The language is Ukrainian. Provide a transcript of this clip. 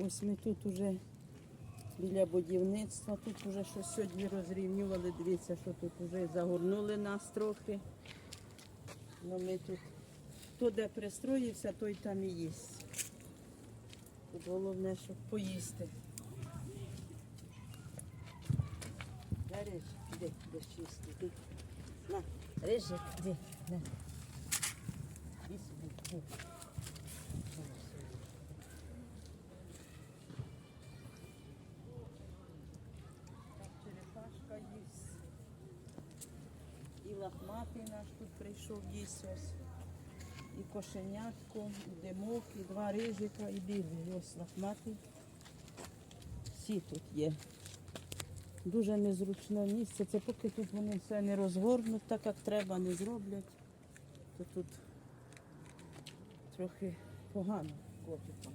Ось ми тут уже біля будівництва, тут вже щось сьогодні розрівнювали. Дивіться, що тут вже загорнули нас трохи. Ну, ми тут, хто де пристроївся, той там і їсть. Тут головне, щоб поїсти. Рижик, іди, де чисти, іди. На, Рижик, іди, на. Іди сюди, лохматий наш тут прийшов ось. І кошенятко, і димок, і два рижика, і білий. Ось лохматий. Всі тут є. Дуже незручне місце. Це поки тут вони все не розгорнуть, так як треба, не зроблять, то тут трохи погано котикам.